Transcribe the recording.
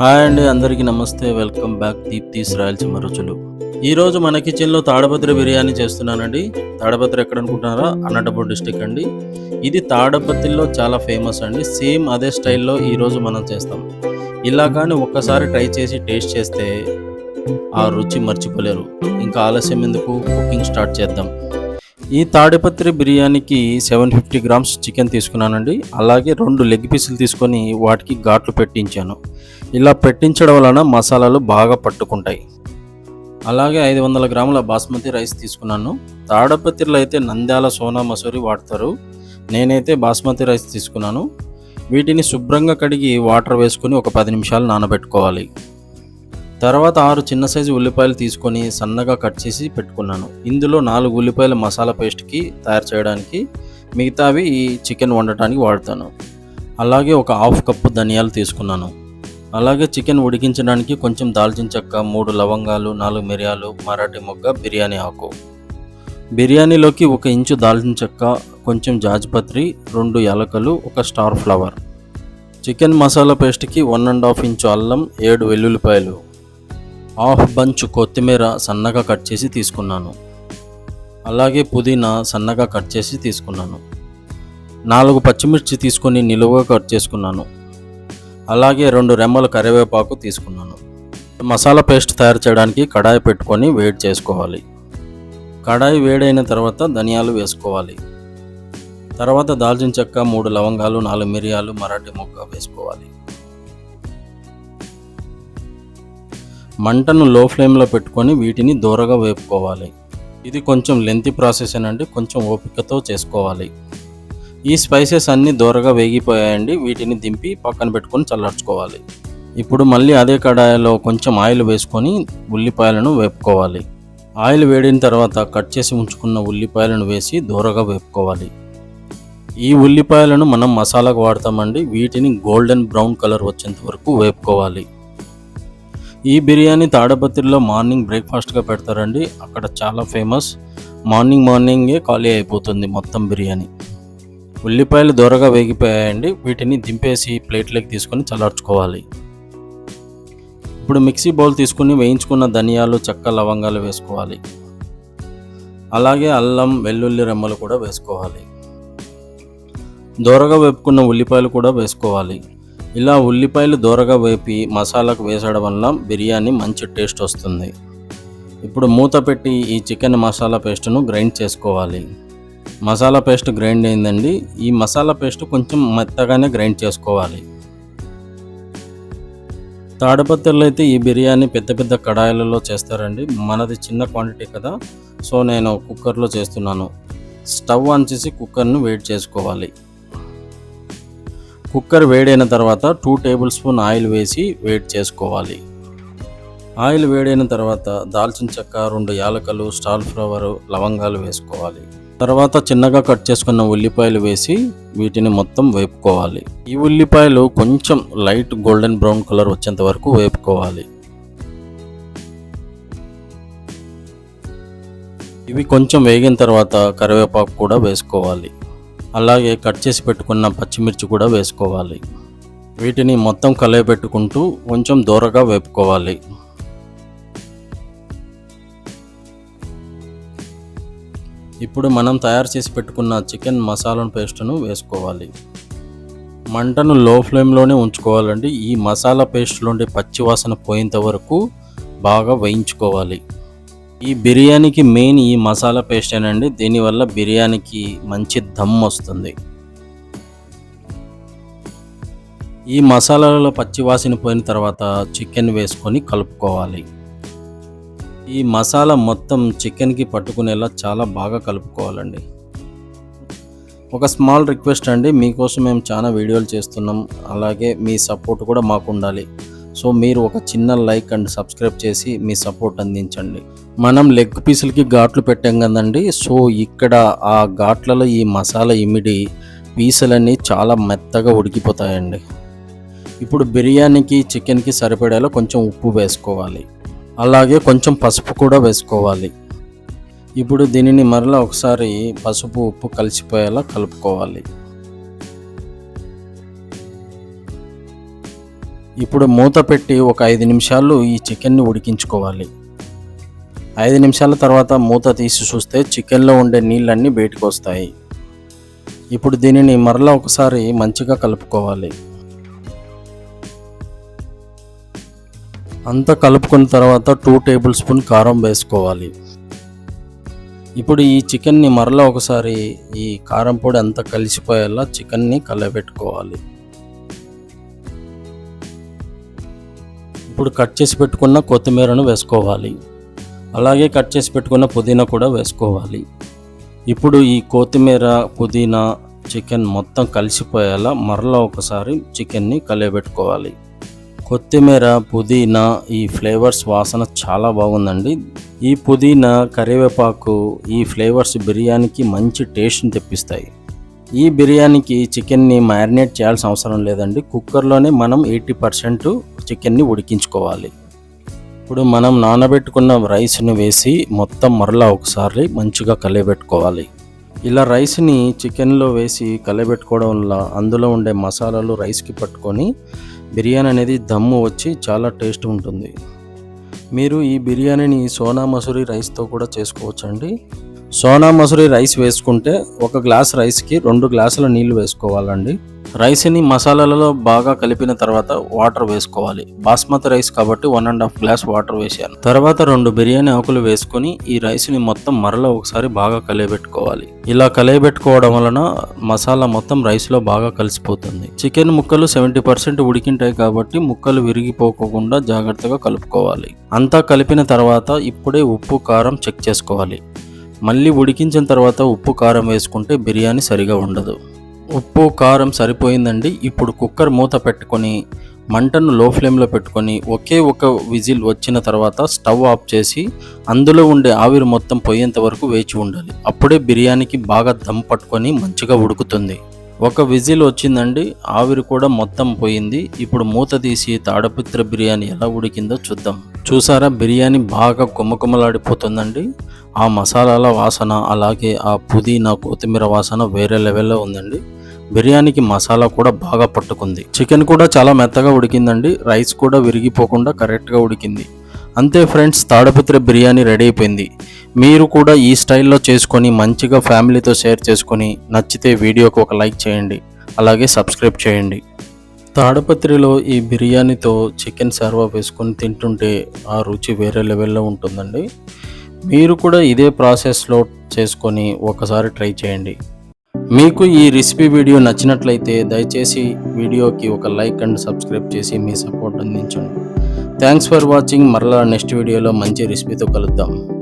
Hi అండి అందరికీ నమస్తే. వెల్కమ్ బ్యాక్ దీప్తీస్ రాయలసీమ రుచులు. ఈరోజు మన కిచెన్లో తాడపత్రి బిర్యానీ చేస్తున్నానండి. తాడపత్రి ఎక్కడ అనుకుంటున్నారా అనంతపూర్ డిస్టిక్ అండి. ఇది తాడపత్రిలో చాలా ఫేమస్ అండి. సేమ్ అదే స్టైల్లో ఈరోజు మనం చేస్తాం. ఇలా కానీ ఒక్కసారి ట్రై చేసి టేస్ట్ చేస్తే ఆ రుచి మర్చిపోలేరు. ఇంకా ఆలస్యం ఎందుకు? కుకింగ్ స్టార్ట్ చేద్దాం. ఈ తాడిపత్రి బిర్యానీకి సెవెన్ ఫిఫ్టీ గ్రామ్స్ చికెన్ తీసుకున్నానండి. అలాగే రెండు లెగ్ పీసులు తీసుకొని వాటికి ఘాట్లు పెట్టించాను. ఇలా పెట్టించడం వలన మసాలాలు బాగా పట్టుకుంటాయి. అలాగే ఐదు వందల గ్రాముల బాస్మతి రైస్ తీసుకున్నాను. తాడపత్రిలో అయితే నంద్యాల సోనా మసూరి వాడతారు. నేనైతే బాస్మతి రైస్ తీసుకున్నాను. వీటిని శుభ్రంగా కడిగి వాటర్ వేసుకొని ఒక పది నిమిషాలు నానబెట్టుకోవాలి. తర్వాత ఆరు చిన్న సైజు ఉల్లిపాయలు తీసుకొని సన్నగా కట్ చేసి పెట్టుకున్నాను. ఇందులో నాలుగు ఉల్లిపాయల మసాలా పేస్ట్కి తయారు చేయడానికి మిగతావి ఈ చికెన్ వండటానికి వాడతాను. అలాగే ఒక హాఫ్ కప్పు ధనియాలు తీసుకున్నాను. అలాగే చికెన్ ఉడికించడానికి కొంచెం దాల్చిన చెక్క మూడు లవంగాలు నాలుగు మిరియాలు మరాఠీ మొగ్గ బిర్యానీ ఆకు. బిర్యానీలోకి ఒక ఇంచు దాల్చిన చెక్క కొంచెం జాజిపత్రి రెండు యాలకలు ఒక స్టార్ ఫ్లవర్. చికెన్ మసాలా పేస్ట్కి వన్ అండ్ హాఫ్ ఇంచు అల్లం ఏడు వెల్లుల్లిపాయలు. హాఫ్ బంచ్ కొత్తిమీర సన్నగా కట్ చేసి తీసుకున్నాను. అలాగే పుదీనా సన్నగా కట్ చేసి తీసుకున్నాను. నాలుగు పచ్చిమిర్చి తీసుకొని నిలువుగా కట్ చేసుకున్నాను. అలాగే రెండు రెమ్మల కరివేపాకు తీసుకున్నాను. మసాలా పేస్ట్ తయారు చేయడానికి కడాయి పెట్టుకొని వేడి చేసుకోవాలి. కడాయి వేడైన తర్వాత ధనియాలు వేసుకోవాలి. తర్వాత దాల్చిన చెక్క మూడు లవంగాలు నాలుగు మిరియాలు మరాఠీ మొగ్గ వేసుకోవాలి. మంటను లో ఫ్లేమ్లో పెట్టుకొని వీటిని దూరగా వేపుకోవాలి. ఇది కొంచెం లెంతి ప్రాసెస్ అనండి కొంచెం ఓపికతో చేసుకోవాలి. ఈ స్పైసెస్ అన్నీ దూరగా వేగిపోయాయండి. వీటిని దింపి పక్కన పెట్టుకొని చల్లార్చుకోవాలి. ఇప్పుడు మళ్ళీ అదే కడాయిలో కొంచెం ఆయిల్ వేసుకొని ఉల్లిపాయలను వేపుకోవాలి. ఆయిల్ వేడిన తర్వాత కట్ చేసి ఉంచుకున్న ఉల్లిపాయలను వేసి దూరగా వేపుకోవాలి. ఈ ఉల్లిపాయలను మనం మసాలాకు వాడతామండి. వీటిని గోల్డెన్ బ్రౌన్ కలర్ వచ్చేంత వరకు వేపుకోవాలి. ఈ బిర్యానీ తాడపత్రిలో మార్నింగ్ బ్రేక్ఫాస్ట్గా పెడతారండి. అక్కడ చాలా ఫేమస్. మార్నింగ్ మార్నింగే ఖాళీ అయిపోతుంది మొత్తం బిర్యానీ. ఉల్లిపాయలు దూరగా వేగిపోయాయండి. వీటిని దింపేసి ప్లేట్లోకి తీసుకొని చల్లార్చుకోవాలి. ఇప్పుడు మిక్సీ బౌల్ తీసుకుని వేయించుకున్న ధనియాలు చెక్క లవంగాలు వేసుకోవాలి. అలాగే అల్లం వెల్లుల్లి రెమ్మలు కూడా వేసుకోవాలి. దూరగా వేపుకున్న ఉల్లిపాయలు కూడా వేసుకోవాలి. ఇలా ఉల్లిపాయలు దూరగా వేపి మసాలాకు వేసడం వల్ల బిర్యానీ మంచి టేస్ట్ వస్తుంది. ఇప్పుడు మూత పెట్టి ఈ చికెన్ మసాలా పేస్ట్ను గ్రైండ్ చేసుకోవాలి. మసాలా పేస్ట్ గ్రైండ్ అయిందండి. ఈ మసాలా పేస్ట్ కొంచెం మెత్తగానే గ్రైండ్ చేసుకోవాలి. తాడపత్రలు అయితే ఈ బిర్యానీ పెద్ద పెద్ద కడాయిలలో చేస్తారండి. మనది చిన్న క్వాంటిటీ కదా. సో నేను కుక్కర్లో చేస్తున్నాను. స్టవ్ ఆన్ చేసి కుక్కర్ను వేడి చేసుకోవాలి. కుక్కర్ వేడైన తర్వాత టూ టేబుల్ స్పూన్ ఆయిల్ వేసి వేడి చేసుకోవాలి. ఆయిల్ వేడైన తర్వాత దాల్చిన చెక్క రెండు యాలకలు స్టార్ ఫ్లవర్ లవంగాలు వేసుకోవాలి. తర్వాత చిన్నగా కట్ చేసుకున్న ఉల్లిపాయలు వేసి వీటిని మొత్తం వేపుకోవాలి. ఈ ఉల్లిపాయలు కొంచెం లైట్ గోల్డెన్ బ్రౌన్ కలర్ వచ్చేంత వరకు వేపుకోవాలి. ఇవి కొంచెం వేగిన తర్వాత కరివేపాకు కూడా వేసుకోవాలి. అలాగే కట్ చేసి పెట్టుకున్న పచ్చిమిర్చి కూడా వేసుకోవాలి. వీటిని మొత్తం కలయపెట్టుకుంటూ కొంచెం దూరగా వేపుకోవాలి. ఇప్పుడు మనం తయారు చేసి పెట్టుకున్న చికెన్ మసాలా పేస్ట్ను వేసుకోవాలి. మంటను లో ఫ్లేమ్లోనే ఉంచుకోవాలండి. ఈ మసాలా పేస్ట్లోండి పచ్చి వాసన పోయేంత వరకు బాగా వేయించుకోవాలి. ఈ బిర్యానీకి మెయిన్ ఈ మసాలా పేస్టేనండి. దీనివల్ల బిర్యానీకి మంచి దమ్ వస్తుంది. ఈ మసాలాలలో పచ్చివాసన పోయిన తర్వాత చికెన్ వేసుకొని కలుపుకోవాలి. ఈ మసాలా మొత్తం చికెన్కి పట్టుకునేలా చాలా బాగా కలుపుకోవాలండి. ఒక స్మాల్ రిక్వెస్ట్ అండి మీకోసం మేము చాలా వీడియోలు చేస్తున్నాం అలాగే మీ సపోర్ట్ కూడా మాకు ఉండాలి సో మీరు ఒక చిన్న లైక్ అండ్ సబ్స్క్రైబ్ చేసి మీ సపోర్ట్ అందించండి. మనం లెగ్ పీసులకి ఘాట్లు పెట్టాం కదండి సో ఇక్కడ ఆ ఘాట్లలో ఈ మసాలా ఇమిడి పీసులన్నీ చాలా మెత్తగా ఉడికిపోతాయండి. ఇప్పుడు బిర్యానీకి చికెన్కి సరిపడేలా కొంచెం ఉప్పు వేసుకోవాలి. అలాగే కొంచెం పసుపు కూడా వేసుకోవాలి. ఇప్పుడు దీనిని మరలా ఒకసారి పసుపు ఉప్పు కలిసిపోయేలా కలుపుకోవాలి. ఇప్పుడు మూత పెట్టి ఒక ఐదు నిమిషాలు ఈ చికెన్ని ఉడికించుకోవాలి. ఐదు నిమిషాల తర్వాత మూత తీసి చూస్తే చికెన్లో ఉండే నీళ్ళన్నీ బయటకు వస్తాయి ఇప్పుడు దీనిని మరలా ఒకసారి మంచిగా కలుపుకోవాలి. అంతా కలుపుకున్న తర్వాత టూ టేబుల్ స్పూన్ కారం వేసుకోవాలి. ఇప్పుడు ఈ చికెన్ని మరలా ఒకసారి ఈ కారం పొడి అంతా కలిసిపోయేలా చికెన్ని కలబెట్టుకోవాలి. ఇప్పుడు కట్ చేసి పెట్టుకున్న కొత్తిమీరను వేసుకోవాలి. అలాగే కట్ చేసి పెట్టుకున్న పుదీనా కూడా వేసుకోవాలి. ఇప్పుడు ఈ కొత్తిమీర పుదీనా చికెన్ మొత్తం కలిసిపోయేలా మరలా ఒకసారి చికెన్ని కలియబెట్టుకోవాలి కొత్తిమీర పుదీనా ఈ ఫ్లేవర్స్ వాసన చాలా బాగుందండి. ఈ పుదీనా కరివేపాకు ఈ ఫ్లేవర్స్ బిర్యానీకి మంచి టేస్ట్ని తెప్పిస్తాయి. ఈ బిర్యానీకి చికెన్ని మ్యారినేట్ చేయాల్సిన అవసరం లేదండి. కుక్కర్లోనే మనం ఎయిటీ పర్సెంట్ చికెన్ని ఉడికించుకోవాలి. ఇప్పుడు మనం నానబెట్టుకున్న రైస్ని వేసి మొత్తం మరలా ఒకసారి మంచిగా కలియబెట్టుకోవాలి. ఇలా రైస్ని చికెన్లో వేసి కలియబెట్టుకోవడం వల్ల అందులో ఉండే మసాలాలు రైస్కి పట్టుకొని బిర్యానీ అనేది దమ్ము వచ్చి చాలా టేస్ట్ ఉంటుంది. మీరు ఈ బిర్యానీని సోనా మసూరి రైస్తో కూడా చేసుకోవచ్చండి. సోనా మసూరి రైస్ వేసుకుంటే ఒక గ్లాస్ రైస్కి రెండు గ్లాసుల నీళ్ళు వేసుకోవాలండి. రైస్ని మసాలాలలో బాగా కలిపిన తర్వాత వాటర్ వేసుకోవాలి. బాస్మతి రైస్ కాబట్టి one and half glass water వేసాను తర్వాత రెండు బిర్యానీ ఆకులు వేసుకొని ఈ రైస్ని మొత్తం మరలా ఒకసారి బాగా కలియబెట్టుకోవాలి. ఇలా కలియబెట్టుకోవడం వలన మసాలా మొత్తం రైస్లో బాగా కలిసిపోతుంది. చికెన్ ముక్కలు సెవెంటీ పర్సెంట్ ఉడికింటాయి కాబట్టి ముక్కలు విరిగిపోకుండా జాగ్రత్తగా కలుపుకోవాలి. అంతా కలిపిన తర్వాత ఇప్పుడే ఉప్పు కారం చెక్ చేసుకోవాలి. మళ్ళీ ఉడికించిన తర్వాత ఉప్పు కారం వేసుకుంటే బిర్యానీ సరిగా ఉండదు. ఉప్పు కారం సరిపోయిందండి. ఇప్పుడు కుక్కర్ మూత పెట్టుకొని మంటను లో ఫ్లేమ్లో పెట్టుకొని ఒకే ఒక విజిల్ వచ్చిన తర్వాత స్టవ్ ఆఫ్ చేసి అందులో ఉండే ఆవిరి మొత్తం పోయేంత వరకు వేచి ఉండాలి. అప్పుడే బిర్యానీకి బాగా దమ్ పట్టుకొని మంచిగా ఉడుకుతుంది. ఒక విజిల్ వచ్చిందండి. ఆవిరి కూడా మొత్తం పోయింది. ఇప్పుడు మూత తీసి తాడపిత్ర బిర్యానీ ఎలా ఉడికిందో చూద్దాం. చూసారా? బిర్యానీ బాగా కుమ్మకుమ్మలాడిపోతుందండి ఆ మసాలాల వాసన అలాగే ఆ పుదీనా కొత్తిమీర వాసన వేరే లెవెల్లో ఉందండి. బిర్యానీకి మసాలా కూడా బాగా పట్టుకుంది. చికెన్ కూడా చాలా మెత్తగా ఉడికిందండి. రైస్ కూడా విరిగిపోకుండా కరెక్ట్గా ఉడికింది. అంతే ఫ్రెండ్స్ తాడపత్రి బిర్యానీ రెడీ అయిపోయింది. మీరు కూడా ఈ స్టైల్లో చేసుకొని మంచిగా ఫ్యామిలీతో షేర్ చేసుకొని నచ్చితే వీడియోకి ఒక లైక్ చేయండి. అలాగే సబ్స్క్రైబ్ చేయండి. తాడపత్రిలో ఈ బిర్యానీతో చికెన్ సర్వా వేసుకొని తింటుంటే ఆ రుచి వేరే లెవెల్లో ఉంటుందండి. మీరు కూడా ఇదే ప్రాసెస్లో చేసుకొని ఒకసారి ట్రై చేయండి. మీకు ఈ రెసిపీ వీడియో నచ్చినట్లయితే దయచేసి వీడియోకి ఒక లైక్ అండ్ సబ్స్క్రైబ్ చేసి మీ సపోర్ట్ అందించండి. థ్యాంక్స్ ఫర్ వాచింగ్ మరలా నెక్స్ట్ వీడియోలో మంచి రెసిపీతో కలుద్దాం.